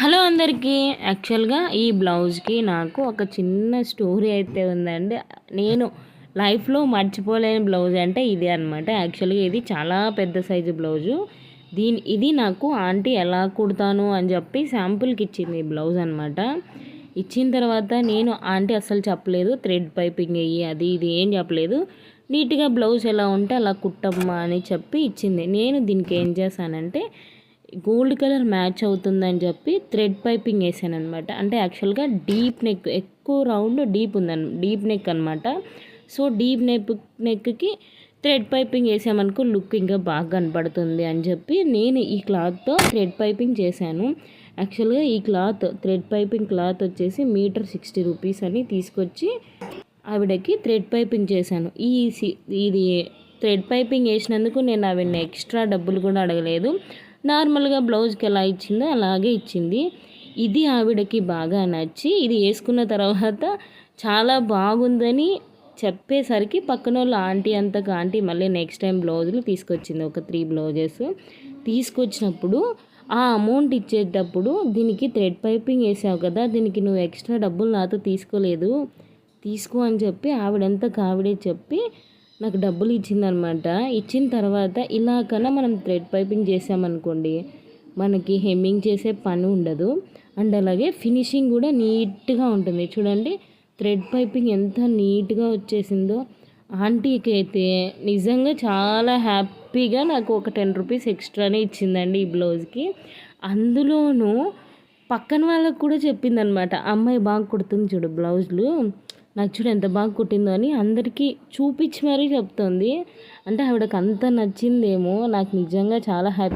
Hello అందరికీ. యాక్చువల్గా ఈ బ్లౌజ్కి నాకు ఒక చిన్న స్టోరీ అయితే ఉందండి. నేను లైఫ్లో మర్చిపోలేని బ్లౌజ్ అంటే ఇదే అనమాట యాక్చువల్గా ఇది చాలా పెద్ద సైజు బ్లౌజు. దీని ఇది నాకు ఆంటీ ఎలా కుడతాను అని చెప్పి శాంపుల్కి ఇచ్చింది ఈ బ్లౌజ్ అనమాట ఇచ్చిన తర్వాత నేను ఆంటీ అస్సలు చెప్పలేదు. థ్రెడ్ పైపింగ్ అయ్యి అది ఇది ఏం చెప్పలేదు. నీట్గా బ్లౌజ్ ఎలా ఉంటే అలా కుట్టమ్మా అని చెప్పి ఇచ్చింది. నేను దీనికి ఏం చేశానంటే గోల్డ్ కలర్ మ్యాచ్ అవుతుందని చెప్పి థ్రెడ్ పైపింగ్ వేసాను అనమాట అంటే యాక్చువల్గా డీప్ నెక్ ఎక్కువ రౌండ్ డీప్ ఉందని డీప్ నెక్ అనమాట సో డీప్ నెక్ నెక్కి థ్రెడ్ పైపింగ్ వేసామనుకో లుక్ ఇంకా బాగా కనపడుతుంది అని చెప్పి నేను ఈ క్లాత్తో థ్రెడ్ పైపింగ్ చేశాను. యాక్చువల్గా ఈ క్లాత్ థ్రెడ్ పైపింగ్ క్లాత్ వచ్చేసి మీటర్ సిక్స్టీ రూపీస్ అని తీసుకొచ్చి ఆవిడకి థ్రెడ్ పైపింగ్ చేశాను. ఈ ఇది థ్రెడ్ పైపింగ్ వేసినందుకు నేను ఆవిడని ఎక్స్ట్రా డబ్బులు కూడా అడగలేదు. నార్మల్గా బ్లౌజ్కి ఎలా ఇచ్చిందో అలాగే ఇచ్చింది. ఇది ఆవిడకి బాగా నచ్చి ఇది వేసుకున్న తర్వాత చాలా బాగుందని చెప్పేసరికి పక్కన వాళ్ళ ఆంటీ అంతకు ఆంటీ మళ్ళీ నెక్స్ట్ టైం బ్లౌజులు తీసుకొచ్చింది ఒక త్రీ బ్లౌజెస్. తీసుకొచ్చినప్పుడు ఆ అమౌంట్ ఇచ్చేటప్పుడు దీనికి థ్రెడ్ పైపింగ్ వేసావు కదా దీనికి నువ్వు ఎక్స్ట్రా డబ్బులు నాతో తీసుకోలేదు తీసుకో అని చెప్పి ఆవిడంతా ఆవిడే చెప్పి నాకు డబ్బులు ఇచ్చిందనమాట. ఇచ్చిన తర్వాత ఇలా కన్నా మనం థ్రెడ్ పైపింగ్ చేసామనుకోండి మనకి హెమ్మింగ్ చేసే పని ఉండదు. అండ్ అలాగే ఫినిషింగ్ కూడా నీట్గా ఉంటుంది. చూడండి థ్రెడ్ పైపింగ్ ఎంత నీట్గా వచ్చేసిందో. ఆంటీకి అయితే నిజంగా చాలా హ్యాపీగా నాకు ఒక టెన్ రూపీస్ ఎక్స్ట్రానే ఇచ్చిందండి ఈ బ్లౌజ్కి. అందులోనూ పక్కన వాళ్ళకు కూడా చెప్పిందనమాట అమ్మాయి బాగా కుడుతుంది చూడు బ్లౌజులు. నాకు చూడు ఎంత బాగా కుట్టిందో అని అందరికీ చూపించి మరీ చెప్తుంది. అంటే ఆవిడకి అంత నచ్చిందేమో. నాకు నిజంగా చాలా హ్యాపీ